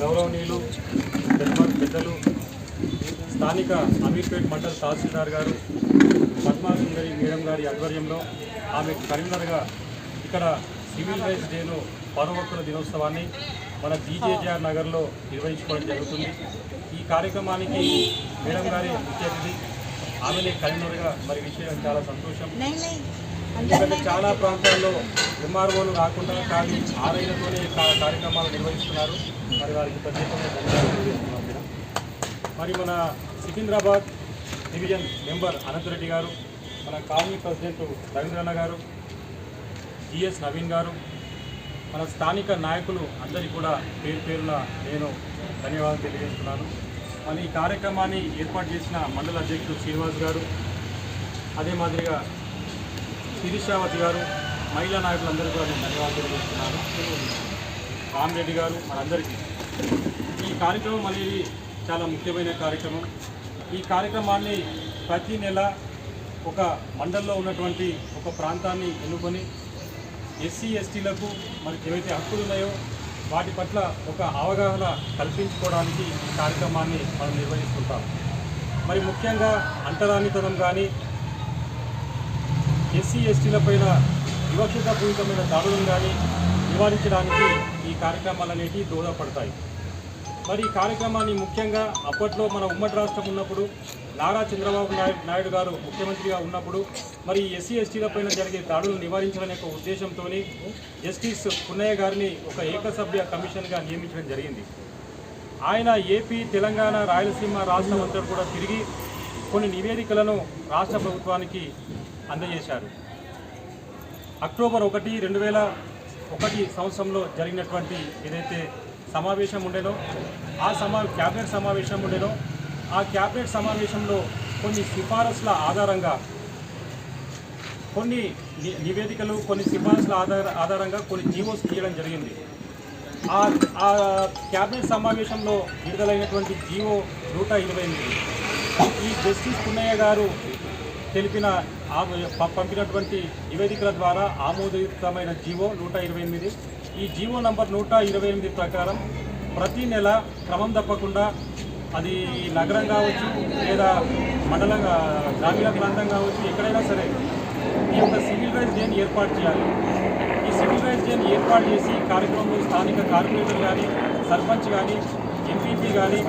గౌరవనీయులు పెద్ద- పెద్దలు స్థానిక అమీర్పేట్ మండల్ తహసీల్దార్ గారు పద్మాసుందరి మేడం గారి ఆధ్వర్యంలో ఆమె కరీంనగర్గా ఇక్కడ సివిల్ రైట్స్ డేను పౌర దినోత్సవాన్ని మన జీజేజీఆర్ నగర్లో నిర్వహించుకోవడం జరుగుతుంది. ఈ కార్యక్రమానికి మేడం గారి ముఖ్య అతిథి ఆమెనే కరీంనగర్గా మరి విషయం చాలా సంతోషం. ఎందుకంటే చాలా ప్రాంతాల్లో ఎంఆర్ఓలు రాకుండా కానీ ఆర్ఐలతోనే కా- కార్యక్రమాలు నిర్వహిస్తున్నారు. మరి వారికి ప్రత్యేకంగా ధన్యవాదాలు తెలియజేస్తున్నాం మేడం. మరి మన సికింద్రాబాద్ డివిజన్ మెంబర్ అనంతరెడ్డి గారు మన కాలనీ ప్రెసిడెంట్ రవీంద్రన్న గారు జిఎస్ నవీన్ గారు మన స్థానిక నాయకులు అందరికీ కూడా పేరు పేరున నేను ధన్యవాదాలు తెలియజేస్తున్నాను. మరి ఈ కార్యక్రమాన్ని ఏర్పాటు చేసిన మండల అధ్యక్షుడు శ్రీనివాస్ గారు అదే మాదిరిగా శిరీషావతి గారు మహిళా నాయకులందరికీ కూడా నేను ధన్యవాదాలు తెలియజేస్తున్నాను. రామరెడ్డి గారు మనందరికీ ఈ కార్యక్రమం అనేది చాలా ముఖ్యమైన కార్యక్రమం. ఈ కార్యక్రమాన్ని ప్రతి నెల ఒక మండల్లో ఉన్నటువంటి ఒక ప్రాంతాన్ని ఎన్నుకొని ఎస్సీ ఎస్టీలకు మనకి ఏవైతే హక్కులు ఉన్నాయో వాటి పట్ల ఒక అవగాహన కల్పించుకోవడానికి ఈ కార్యక్రమాన్ని మనం నిర్వహిస్తుంటాం. మరి ముఖ్యంగా అంటరానితనం కానీ ఎస్సీ ఎస్టీల పైన వివక్షతాపూరితమైన దాడులను కానీ నివారించడానికి ఈ కార్యక్రమాలు అనేవి దోహదపడతాయి. మరి ఈ కార్యక్రమాన్ని ముఖ్యంగా అప్పట్లో మన ఉమ్మడి రాష్ట్రం ఉన్నప్పుడు నారా చంద్రబాబు నాయుడు నాయుడు గారు ముఖ్యమంత్రిగా ఉన్నప్పుడు మరి ఎస్సీ ఎస్టీలపైన జరిగే దాడులను నివారించాలనే ఒక ఉద్దేశంతో జస్టిస్ పున్నయ్య గారిని ఒక ఏకసభ్య కమిషన్గా నియమించడం జరిగింది. ఆయన ఏపీ తెలంగాణ రాయలసీమ రాష్ట్రం అంతా కూడా తిరిగి కొన్ని నివేదికలను రాష్ట్ర ప్రభుత్వానికి అందజేశారు. అక్టోబర్ ఒకటి రెండు వేల ఒకటి సంవత్సరంలో జరిగినటువంటి ఏదైతే సమావేశం ఉండేనో ఆ సమా క్యాబినెట్ సమావేశం ఉండేనో ఆ క్యాబినెట్ సమావేశంలో కొన్ని సిఫారసుల ఆధారంగా కొన్ని ని- నివేదికలు కొన్ని సిఫారసుల ఆధార ఆధారంగా కొన్ని జీవోస్ తీయడం జరిగింది. ఆ క్యాబినెట్ సమావేశంలో విడుదలైనటువంటి జీవో నూట ఇరవై ఎనిమిది. ఈ జస్టిస్ పున్నయ్య గారు తెలిపిన పంపినటువంటి నివేదికల ద్వారా ఆమోదితమైన జీవో నూట ఇరవై ఎనిమిది. ఈ జీవో నంబర్ నూట ఇరవై ఎనిమిది ప్రకారం ప్రతి నెల క్రమం తప్పకుండా అది నగరం కావచ్చు లేదా మండలం గ్రామీణ ప్రాంతం కావచ్చు ఎక్కడైనా సరే ఈ యొక్క సివిల్ రైట్స్ డేని ఏర్పాటు చేయాలి. ఈ సివిల్ రైట్స్ డేని ఏర్పాటు చేసి కార్యక్రమంలో స్థానిక కార్పొరేటర్ కానీ సర్పంచ్ కానీ ఎంపీపీ కానీ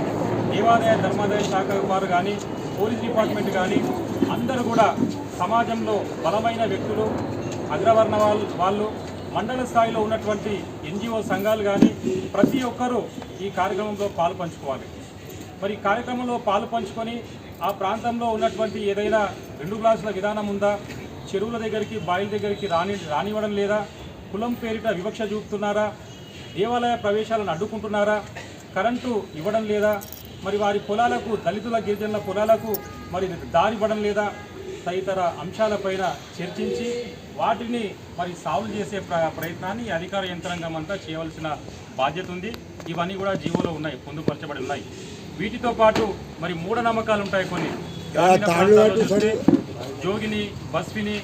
దేవాదాయ ధర్మాదాయ శాఖ వారు కానీ పోలీస్ డిపార్ట్మెంట్ కానీ అందరూ కూడా సమాజంలో బలమైన వ్యక్తులు అగ్రవర్ణ వాళ్ళు వాళ్ళు మండల స్థాయిలో ఉన్నటువంటి ఎన్జిఓ సంఘాలు కానీ ప్రతి ఒక్కరూ ఈ కార్యక్రమంలో పాలు పంచుకోవాలి. మరి ఈ కార్యక్రమంలో పాలు పంచుకొని ఆ ప్రాంతంలో ఉన్నటువంటి ఏదైనా రెండు గ్లాసుల విధానం ఉందా? చెరువుల దగ్గరికి బాయిల దగ్గరికి రాని రానివ్వడం లేదా? కులం పేరిట వివక్ష చూపుతున్నారా? దేవాలయ ప్రవేశాలను అడ్డుకుంటున్నారా? కరెంటు ఇవ్వడం లేదా? మరి వారి పొలాలకు దళితుల గిరిజనుల పొలాలకు మరి దారివ్వడం లేదా? తదితర అంశాలపైన చర్చించి వాటిని మరి సాల్వ్ చేసే ప్ర ప్రయత్నాన్ని ఈ అధికార యంత్రాంగం అంతా చేయవలసిన బాధ్యత ఉంది. ఇవన్నీ కూడా జీవోలో ఉన్నాయి పొందుపరచబడి ఉన్నాయి. వీటితో పాటు మరి మూఢనమ్మకాలు ఉంటాయి కొన్ని. జోగిని బస్విని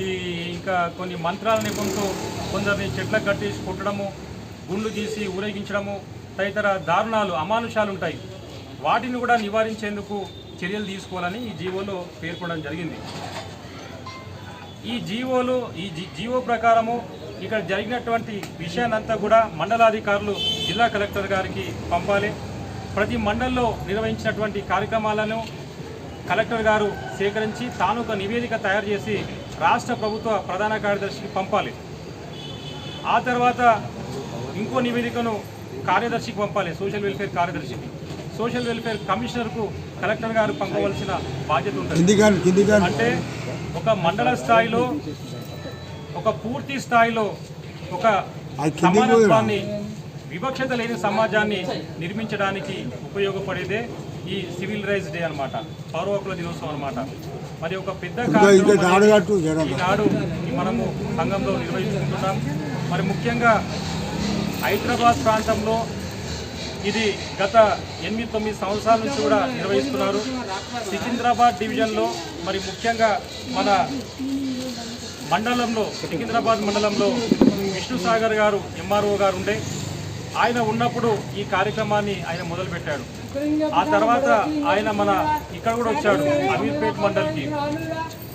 ఇది ఇంకా కొన్ని మంత్రాల నెపంతో కొందరిని చెట్లకు కట్టేసి కొట్టడము గుండు తీసి ఊరేగించడము తదితర దారుణాలు అమానుషాలు ఉంటాయి. వాటిని కూడా నివారించేందుకు చర్యలు తీసుకోవాలని ఈ జీవోలో పేర్కొనడం జరిగింది. ఈ జీవోలు ఈ జీవో ప్రకారము ఇక్కడ జరిగినటువంటి విషయాన్నంతా కూడా మండలాధికారులు జిల్లా కలెక్టర్ గారికి పంపాలి. ప్రతి మండల్లో నిర్వహించినటువంటి కార్యక్రమాలను కలెక్టర్ గారు సేకరించి తాను ఒక నివేదిక తయారు చేసి రాష్ట్ర ప్రభుత్వ ప్రధాన కార్యదర్శికి పంపాలి. ఆ తర్వాత ఇంకో నివేదికను కార్యదర్శికి పంపాలి సోషల్ వెల్ఫేర్ కార్యదర్శికి. సోషల్ వెల్ఫేర్ కమిషనర్కు కలెక్టర్ గారు పంపవలసిన బాధ్యత ఉంటుంది. అంటే ఒక మండల స్థాయిలో ఒక పూర్తి స్థాయిలో ఒక సమానత్వాన్ని వివక్షత లేని సమాజాన్ని నిర్మించడానికి ఉపయోగపడేదే ఈ సివిల్ రైట్స్ డే అన్నమాట. పౌర హక్కుల దినోత్సవం అన్నమాట. మరి ఒక పెద్ద ఈనాడు మనము సంఘంలో నిర్వహించుకుంటున్నాం. మరి ముఖ్యంగా హైదరాబాద్ ప్రాంతంలో ఇది గత ఎనిమిది తొమ్మిది సంవత్సరాల నుంచి కూడా నిర్వహిస్తున్నారు. సికింద్రాబాద్ డివిజన్లో మరి ముఖ్యంగా మన మండలంలో సికింద్రాబాద్ మండలంలో విష్ణుసాగర్ గారు ఎంఆర్ఓ గారు ఉండే. ఆయన ఉన్నప్పుడు ఈ కార్యక్రమాన్ని ఆయన మొదలుపెట్టాడు. ఆ తర్వాత ఆయన మన ఇక్కడ కూడా వచ్చాడు అమీర్పేట్ మండల్కి.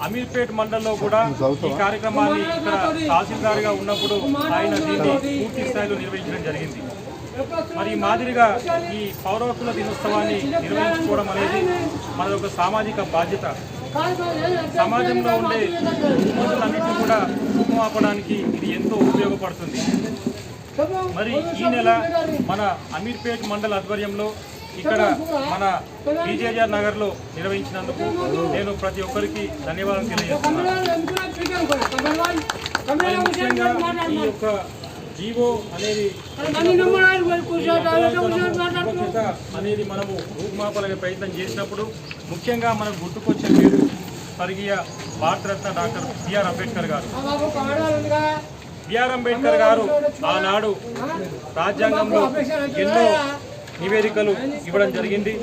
అమీర్పేట్ మండల్లో కూడా ఈ కార్యక్రమాన్ని ఇక్కడ తహసీల్దార్గా ఉన్నప్పుడు ఆయన దీన్ని పూర్తి స్థాయిలో నిర్వహించడం జరిగింది. మరి ఈ మాదిరిగా ఈ పౌరవకుల దినోత్సవాన్ని నిర్వహించుకోవడం అనేది మనది ఒక సామాజిక బాధ్యత. సమాజంలో ఉండే రుగ్మతలన్నింటినీ కూడా రూపుమాపడానికి ఇది ఎంతో ఉపయోగపడుతుంది. మరి ఈ నెల మన అమీర్పేట్ మండల ఆధ్వర్యంలో ఇక్కడ మన బీజేజార్ నగర్లో నిర్వహించినందుకు నేను ప్రతి ఒక్కరికి ధన్యవాదాలు తెలియజేస్తున్నాను. మరి ముఖ్యంగా ఈ యొక్క జీవో అనేది అనేది మనము రూపుమాపాలనే ప్రయత్నం చేసినప్పుడు ముఖ్యంగా మనకు గుర్తుకొచ్చే పేరు స్వర్గీయ భారతరత్న డాక్టర్ బిఆర్ అంబేద్కర్ గారు. బిఆర్ అంబేద్కర్ గారు ఆనాడు రాజ్యాంగంలో ఎన్నో నివేదికలు ఇవ్వడం జరిగింది.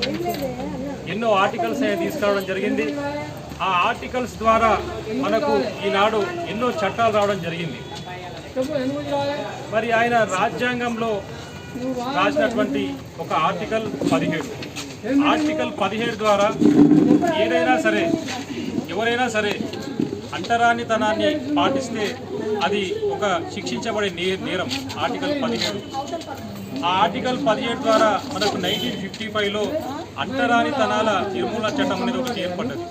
ఎన్నో ఆర్టికల్స్ ఆయన తీసుకురావడం జరిగింది. ఆ ఆర్టికల్స్ ద్వారా మనకు ఈనాడు ఎన్నో చట్టాలు రావడం జరిగింది. మరి ఆయన రాజ్యాంగంలో రాసినటువంటి ఒక ఆర్టికల్ పదిహేడు. ఆర్టికల్ పదిహేడు ద్వారా ఏదైనా సరే ఎవరైనా సరే అంటరానితనాన్ని పాటిస్తే అది ఒక శిక్షించబడే నే నేరం. ఆర్టికల్ పదిహేడు. ఆ ఆర్టికల్ పదిహేడు ద్వారా మనకు నైన్టీన్ ఫిఫ్టీ ఫైవ్లో అంటరానితనాల నిర్మూలన చట్టం అనేది ఒకటి ఏర్పడ్డది.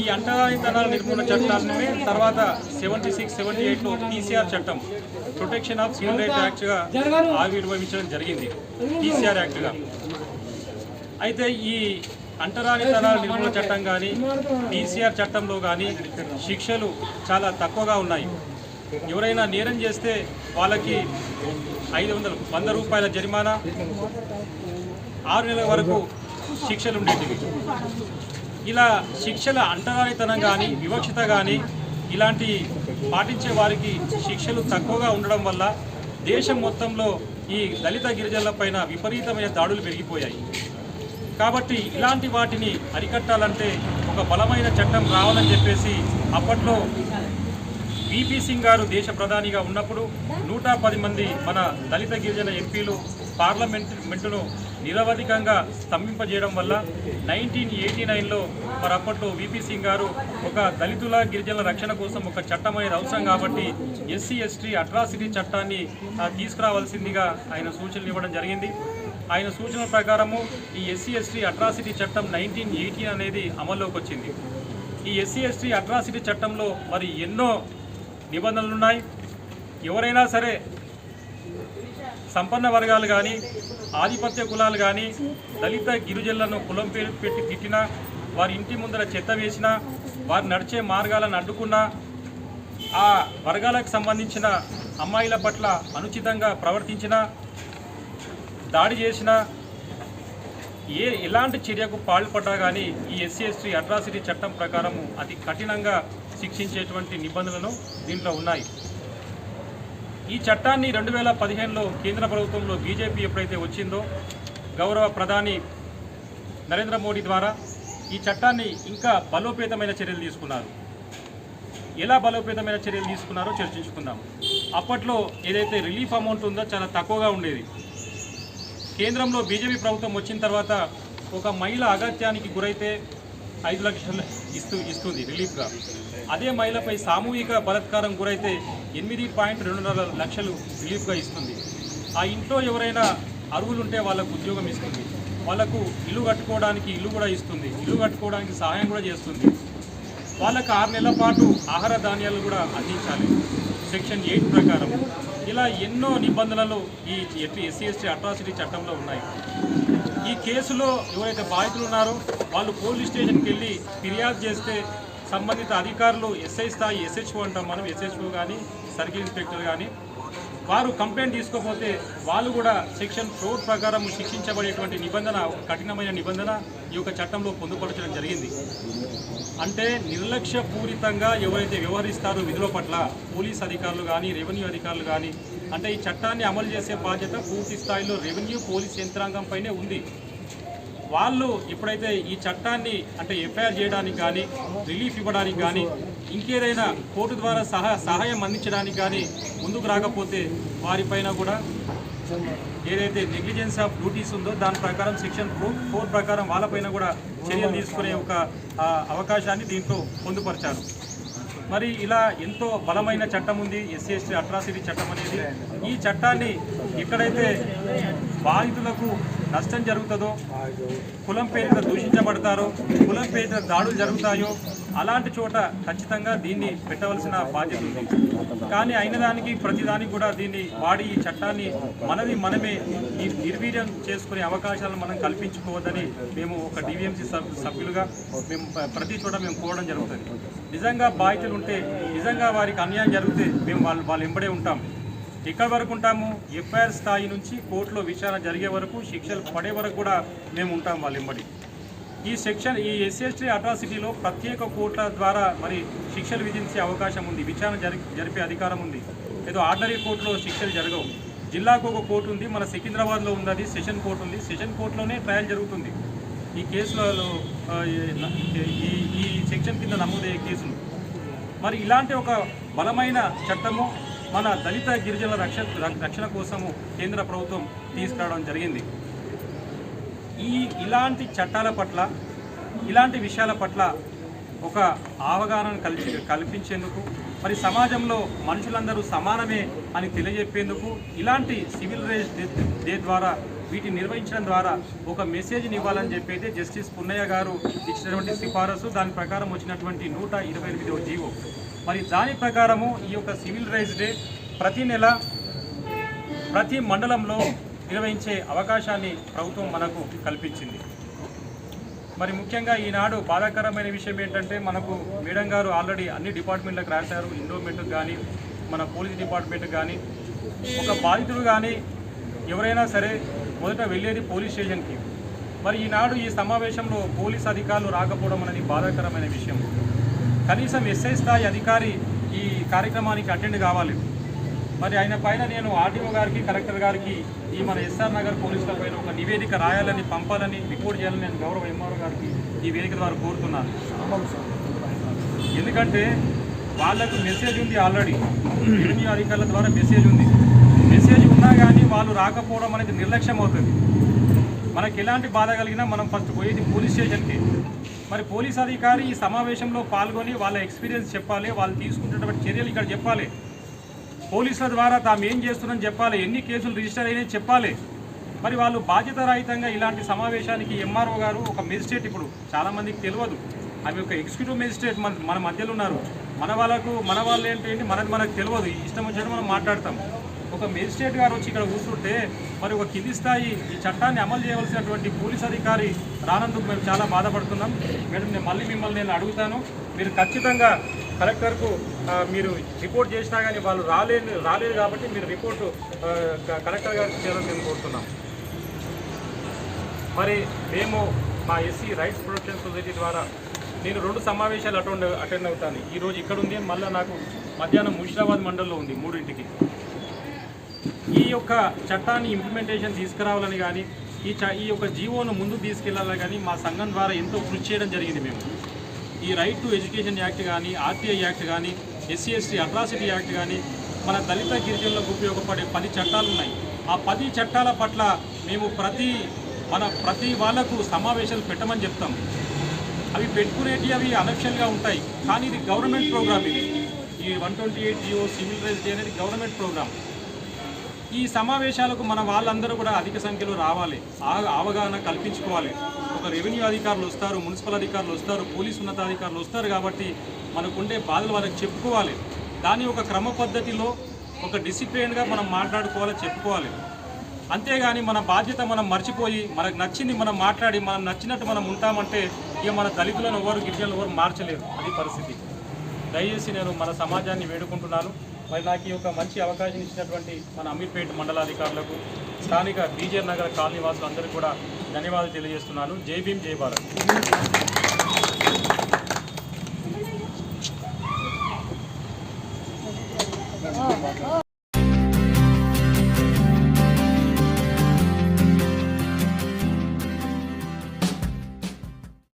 ఈ అంటరానితనాల నిర్మూలన చట్టాన్ని తర్వాత సెవెంటీ సిక్స్ సెవెంటీ ఎయిట్లో టీసీఆర్ చట్టం ప్రొటెక్షన్ ఆఫ్ హ్యూమన్ రైట్స్ యాక్ట్గా ఆవిర్భవించడం జరిగింది. టీసీఆర్ యాక్ట్గా అయితే ఈ అంటరానితనాల నిర్మూలన చట్టం కానీ టీసీఆర్ చట్టంలో కానీ శిక్షలు చాలా తక్కువగా ఉన్నాయి. ఎవరైనా నేరం చేస్తే వాళ్ళకి ఐదు వందలు వంద రూపాయల జరిమానా. ఆరు నెలల వరకు శిక్షలు ఉండేటివి. ఇలా శిక్షల అంటరానితనం కానీ వివక్షత కానీ ఇలాంటి పాటించే వారికి శిక్షలు తక్కువగా ఉండడం వల్ల దేశం మొత్తంలో ఈ దళిత గిరిజనుల పైన విపరీతమైన దాడులు పెరిగిపోయాయి. కాబట్టి ఇలాంటి వాటిని అరికట్టాలంటే ఒక బలమైన చట్టం రావాలని చెప్పేసి అప్పట్లో విపి సింగ్ గారు దేశ ప్రధానిగా ఉన్నప్పుడు నూట మంది మన దళిత గిరిజన ఎంపీలు పార్లమెంటును నిరవధికంగా స్తంభింపజేయడం వల్ల నైన్టీన్ ఎయిటీ నైన్లో మరి అప్పట్లో విపి సింగ్ గారు ఒక దళితుల గిరిజనుల రక్షణ కోసం ఒక చట్టం అనేది అవసరం కాబట్టి ఎస్సీ ఎస్టీ అట్రాసిటీ చట్టాన్ని తీసుకురావాల్సిందిగా ఆయన సూచనలు ఇవ్వడం జరిగింది. ఆయన సూచనల ప్రకారము ఈ ఎస్సీ ఎస్టీ అట్రాసిటీ చట్టం నైన్టీన్ ఎయిటీన్ అనేది అమల్లోకి వచ్చింది. ఈ ఎస్సీ ఎస్టీ అట్రాసిటీ చట్టంలో మరి ఎన్నో నిబంధనలు ఉన్నాయి ఎవరైనా సరే సంపన్న వర్గాలు కానీ ఆధిపత్య కులాలు కానీ దళిత గిరిజనులను కులం పేరు పెట్టి తిట్టినా వారి ఇంటి ముందర చెత్త వేసినా వారు నడిచే మార్గాలను అడ్డుకున్నా ఆ వర్గాలకు సంబంధించిన అమ్మాయిల పట్ల అనుచితంగా ప్రవర్తించిన దాడి చేసిన ఏ ఎలాంటి చర్యకు పాల్పడ్డా కానీ ఈ ఎస్సీ ఎస్టీ అట్రాసిటీ చట్టం ప్రకారము అతి కఠినంగా శిక్షించేటువంటి నిబంధనలు దీంట్లో ఉన్నాయి. ఈ చట్టాన్ని రెండు వేల పదిహేనులో కేంద్ర ప్రభుత్వంలో బీజేపీ ఎప్పుడైతే వచ్చిందో గౌరవ ప్రధాని నరేంద్ర మోడీ ద్వారా ఈ చట్టాన్ని ఇంకా బలోపేతమైన చర్యలు తీసుకున్నారు. ఎలా బలోపేతమైన చర్యలు తీసుకున్నారో చర్చించుకుందాం. అప్పట్లో ఏదైతే రిలీఫ్ అమౌంట్ ఉందో చాలా తక్కువగా ఉండేది. కేంద్రంలో బీజేపీ ప్రభుత్వం వచ్చిన తర్వాత ఒక మహిళ అగత్యానికి గురైతే ఐదు లక్షలు ఇస్తూ ఇస్తుంది రిలీఫ్గా. అదే మహిళపై సామూహిక బలాత్కారం గురైతే ఎనిమిది పాయింట్ రెండున్నర లక్షలు రిలీఫ్గా ఇస్తుంది. ఆ ఇంట్లో ఎవరైనా అరువులు ఉంటే వాళ్ళకు ఉద్యోగం ఇస్తుంది. వాళ్ళకు ఇల్లు కట్టుకోవడానికి ఇల్లు కూడా ఇస్తుంది. ఇల్లు కట్టుకోవడానికి సహాయం కూడా చేస్తుంది. వాళ్ళకు ఆరు నెలల పాటు ఆహార ధాన్యాలు కూడా అందించాలి. సెక్షన్ ఎయిట్ ప్రకారం. ఇలా ఎన్నో నిబంధనలు ఈ ఎస్సీ ఎస్టీ అట్రాసిటీ చట్టంలో ఉన్నాయి. ఈ కేసులో ఎవరైతే బాధితులు ఉన్నారో వాళ్ళు పోలీస్ స్టేషన్కి వెళ్ళి ఫిర్యాదు చేస్తే సంబంధిత అధికారులు ఎస్ఐ స్థాయి ఎస్హెచ్ఓ అంటాం మనం ఎస్హెచ్ఓ కానీ సర్కిల్ ఇన్స్పెక్టర్ కానీ వారు కంప్లైంట్ తీసుకోకపోతే వాళ్ళు కూడా సెక్షన్ ఫోర్ ప్రకారం శిక్షించబడేటువంటి నిబంధన ఒక కఠినమైన నిబంధన ఈ యొక్క చట్టంలో పొందుపరచడం జరిగింది. అంటే నిర్లక్ష్యపూరితంగా ఎవరైతే వ్యవహరిస్తారో విధుల పట్ల పోలీస్ అధికారులు కానీ రెవెన్యూ అధికారులు కానీ అంటే ఈ చట్టాన్ని అమలు చేసే బాధ్యత పూర్తి స్థాయిలో రెవెన్యూ పోలీస్ యంత్రాంగంపైనే ఉంది. వాళ్ళు ఎప్పుడైతే ఈ చట్టాన్ని అంటే ఎఫ్ఐఆర్ చేయడానికి కానీ రిలీఫ్ ఇవ్వడానికి కానీ ఇంకేదైనా కోర్టు ద్వారా సహా సహాయం అందించడానికి కానీ ముందుకు రాకపోతే వారిపైన కూడా ఏదైతే నెగ్లిజెన్స్ ఆఫ్ డ్యూటీస్ ఉందో దాని ప్రకారం సెక్షన్ ఫోర్ ప్రకారం వాళ్ళపైన కూడా చర్యలు తీసుకునే ఒక అవకాశాన్ని దీంట్లో పొందుపరిచారు. మరి ఇలా ఎంతో బలమైన చట్టం ఉంది ఎస్సీ ఎస్టీ అట్రాసిటీ చట్టం అనేది. ఈ చట్టాన్ని ఎక్కడైతే బాధితులకు నష్టం జరుగుతుందో కులం పేరిట దూషించబడతారో కులం పేరిట దాడులు జరుగుతాయో అలాంటి చోట ఖచ్చితంగా దీన్ని పెట్టవలసిన బాధ్యత ఉంది. కానీ అయిన దానికి ప్రతిదానికి కూడా దీన్ని వాడి ఈ చట్టాన్ని మనది మనమే ఈ నిర్వీర్యం చేసుకునే అవకాశాలను మనం కల్పించుకోవద్దని మేము ఒక డివిఎంసీ సభ్యులుగా మేము ప్రతి చోట మేము కోవడం జరుగుతుంది. నిజంగా బాధ్యతలు ఉంటే నిజంగా వారికి అన్యాయం జరిగితే మేము వాళ్ళు వాళ్ళు ఎంబడే ఉంటాం. ఇక్కడ వరకు ఉంటాము. ఎఫ్ఐఆర్ స్థాయి నుంచి కోర్టులో విచారణ జరిగే వరకు శిక్షలు పడే వరకు కూడా మేము ఉంటాం వాళ్ళింబడి ఈ సెక్షన్ ఈ ఎస్ఎస్టీ అట్రాసిటీలో ప్రత్యేక కోర్టుల ద్వారా మరి శిక్షలు విధించే అవకాశం ఉంది. విచారణ జరి జరిపే అధికారం ఉంది. ఏదో ఆర్డినరీ కోర్టులో శిక్షలు జరగవు. జిల్లాకు ఒక కోర్టు ఉంది. మన సికింద్రాబాద్లో ఉంది అది సెషన్ కోర్టు ఉంది. సెషన్ కోర్టులోనే ట్రయల్ జరుగుతుంది. ఈ కేసులలో ఈ ఈ సెక్షన్ కింద నమోదయ్యే కేసులు. మరి ఇలాంటి ఒక బలమైన చట్టము మన దళిత గిరిజనుల రక్ష రక్షణ కోసము కేంద్ర ప్రభుత్వం తీసుకురావడం జరిగింది. ఈ ఇలాంటి చట్టాల పట్ల ఇలాంటి విషయాల పట్ల ఒక అవగాహన కల్పి కల్పించేందుకు మరి సమాజంలో మనుషులందరూ సమానమే అని తెలియజెప్పేందుకు ఇలాంటి సివిల్ రైట్స్ డే ద్వారా వీటిని నిర్వహించడం ద్వారా ఒక మెసేజ్ని ఇవ్వాలని చెప్పి జస్టిస్ పున్నయ్య గారు ఇచ్చినటువంటి సిఫారసు. దాని ప్రకారం వచ్చినటువంటి నూట ఇరవై ఎనిమిదవ జీవో. మరి దాని ప్రకారము ఈ యొక్క సివిల్ రైట్స్ డే ప్రతి నెల ప్రతి మండలంలో నిర్వహించే అవకాశాన్ని ప్రభుత్వం మనకు కల్పించింది. మరి ముఖ్యంగా ఈనాడు బాధాకరమైన విషయం ఏంటంటే మనకు మేడం గారు ఆల్రెడీ అన్ని డిపార్ట్మెంట్లకు రాశారు. ఇండోమెంట్కి కానీ మన పోలీస్ డిపార్ట్మెంట్కి కానీ ఒక బాధితుడు కానీ ఎవరైనా సరే మొదట వెళ్ళేది పోలీస్ స్టేషన్కి. మరి ఈనాడు ఈ సమావేశంలో పోలీస్ అధికారులు రాకపోవడం అనేది బాధాకరమైన విషయం. కనీసం ఎస్ఐ స్థాయి అధికారి ఈ కార్యక్రమానికి అటెండ్ కావాలి. మరి ఆయన పైన నేను ఆర్టీఓ గారికి కలెక్టర్ గారికి ఈ మన ఎస్ఆర్ నగర్ పోలీసుల పైన ఒక నివేదిక రాయాలని పంపాలని రిపోర్ట్ చేయాలని నేను గౌరవ ఎంఆర్ఓ గారికి ఈ వేదిక ద్వారా కోరుతున్నాను. ఎందుకంటే వాళ్ళకు మెసేజ్ ఉంది ఆల్రెడీ. రెవెన్యూ అధికారుల ద్వారా మెసేజ్ ఉంది. మెసేజ్ ఉన్నా కానీ వాళ్ళు రాకపోవడం అనేది నిర్లక్ష్యం అవుతుంది. మనకి ఎలాంటి బాధ కలిగినా మనం ఫస్ట్ పోయేది పోలీస్ స్టేషన్కి. మరి పోలీస్ అధికారి ఈ సమావేశంలో పాల్గొని వాళ్ళ ఎక్స్పీరియన్స్ చెప్పాలి వాళ్ళు తీసుకుంటున్నటువంటి చర్యలు ఇక్కడ చెప్పాలి. పోలీసుల ద్వారా తాము ఏం చేస్తున్నారని చెప్పాలి ఎన్ని కేసులు రిజిస్టర్ అయినాయి చెప్పాలి. మరి వాళ్ళు బాధ్యత రహితంగా ఇలాంటి సమావేశానికి ఎంఆర్ఓ గారు ఒక మెజిస్ట్రేట్ ఇప్పుడు చాలామందికి తెలియదు. అవి ఒక ఎగ్జిక్యూటివ్ మెజిస్ట్రేట్ మన మన మధ్యలో ఉన్నారు. మన వాళ్ళకు మన వాళ్ళు ఏంటి మనది మనకు తెలియదు. ఈ ఇష్టం వచ్చినట్టు మనం మాట్లాడతాం. ఒక మేజిస్ట్రేట్ గారు వచ్చి ఇక్కడ కూర్చుంటే మరి ఒక కింది స్థాయి ఈ చట్టాన్ని అమలు చేయవలసినటువంటి పోలీస్ అధికారి రానందుకు మేము చాలా బాధపడుతున్నాం. మేడం నేను మళ్ళీ మిమ్మల్ని నేను అడుగుతాను. మీరు ఖచ్చితంగా కలెక్టర్కు మీరు రిపోర్ట్ చేసినా కానీ వాళ్ళు రాలేదు రాలేదు కాబట్టి మీరు రిపోర్టు క- కలెక్టర్ గారికి చేయాలని మేము కోరుతున్నాం. మరి మేము మా ఎస్సీ రైట్స్ ప్రొటెక్షన్ సొసైటీ ద్వారా నేను రెండు సమావేశాలు అటెండ్ అటెండ్ అవుతాను. ఈరోజు ఇక్కడ ఉంది మళ్ళీ నాకు మధ్యాహ్నం ముషిరాబాద్ మండలంలో ఉంది మూడింటికి. ఈ యొక్క చట్టాన్ని ఇంప్లిమెంటేషన్ తీసుకురావాలని కానీ ఈ చ ఈ యొక్క జీవోను ముందు తీసుకెళ్ళాలని కానీ మా సంఘం ద్వారా ఎంతో కృషి చేయడం జరిగింది మేము. ఈ రైట్ టు ఎడ్యుకేషన్ యాక్ట్ కానీ ఆర్టీఐ యాక్ట్ కానీ ఎస్సీ ఎస్టీ అట్రాసిటీ యాక్ట్ కానీ మన దళిత గిరిజనులకు ఉపయోగపడే పది చట్టాలు ఉన్నాయి ఆ పది చట్టాల పట్ల మేము ప్రతి మన ప్రతి వాళ్ళకు సమావేశాలు పెట్టమని చెప్తాం. అవి పెట్టుకునేటి అవి అనక్షన్గా ఉంటాయి కానీ ఇది గవర్నమెంట్ ప్రోగ్రామ్ ఇది. ఈ one twenty eight GO civil rights day అనేది గవర్నమెంట్ ప్రోగ్రామ్. ఈ సమావేశాలకు మన వాళ్ళందరూ కూడా అధిక సంఖ్యలో రావాలి. ఆ- అవగాహన కల్పించుకోవాలి. ఒక రెవెన్యూ అధికారులు వస్తారు మున్సిపల్ అధికారులు వస్తారు పోలీస్ ఉన్నతాధికారులు వస్తారు కాబట్టి మనకుండే బాధలు వాళ్ళకి చెప్పుకోవాలి. దాని ఒక క్రమ పద్ధతిలో ఒక డిసిప్లిన్గా మనం మాట్లాడుకోవాలి చెప్పుకోవాలి. అంతేగాని మన బాధ్యత మనం మర్చిపోయి మనకు నచ్చింది మనం మాట్లాడి మనం నచ్చినట్టు మనం ఉంటామంటే ఇక మన దళితులను ఎవరు గిరిజనులు ఎవరు మార్చలేరు. అది పరిస్థితి. దయచేసి నేను మన సమాజాన్ని వేడుకుంటున్నాను. మరి నాకు ఈ యొక్క మంచి అవకాశం ఇచ్చినటువంటి మన అమీర్పేట మండలాధికారులకు స్థానిక బీజేఆర్ నగర్ కాలనీ వాసులందరికీ కూడా ధన్యవాదాలు తెలియజేస్తున్నాను. జై భీమ్ జై భారత్.